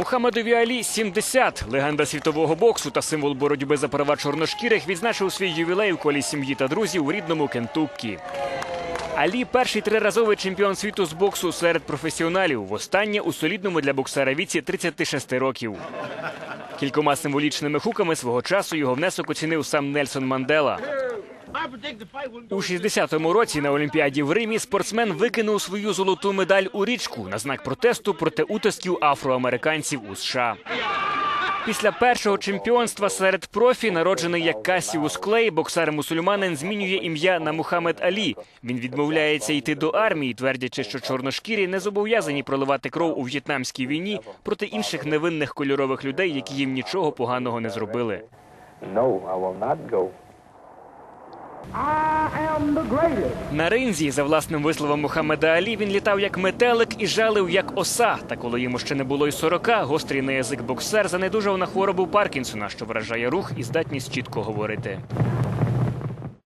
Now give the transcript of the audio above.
Мухаммедові Алі 70. Легенда світового боксу та символ боротьби за права чорношкірих відзначив свій ювілей у колі сім'ї та друзів у рідному Кентуккі. Алі перший триразовий чемпіон світу з боксу серед професіоналів. Востаннє у солідному для боксера віці 36 років. Кількома символічними хуками свого часу його внесок оцінив сам Нельсон Мандела. У 60-му році на Олімпіаді в Римі спортсмен викинув свою золоту медаль у річку на знак протесту проти утисків афроамериканців у США. Після першого чемпіонства серед профі, народжений як Касіус Клей, боксер-мусульманин змінює ім'я на Мухаммед Алі. Він відмовляється йти до армії, твердячи, що чорношкірі не зобов'язані проливати кров у в'єтнамській війні проти інших невинних кольорових людей, які їм нічого поганого не зробили. No, I will not. На ринзі, за власним висловом Мухаммеда Алі, він літав як метелик і жалив як оса. Та коли йому ще не було й 40, гострий на язик боксер занедужав на хворобу Паркінсона, що вражає рух і здатність чітко говорити.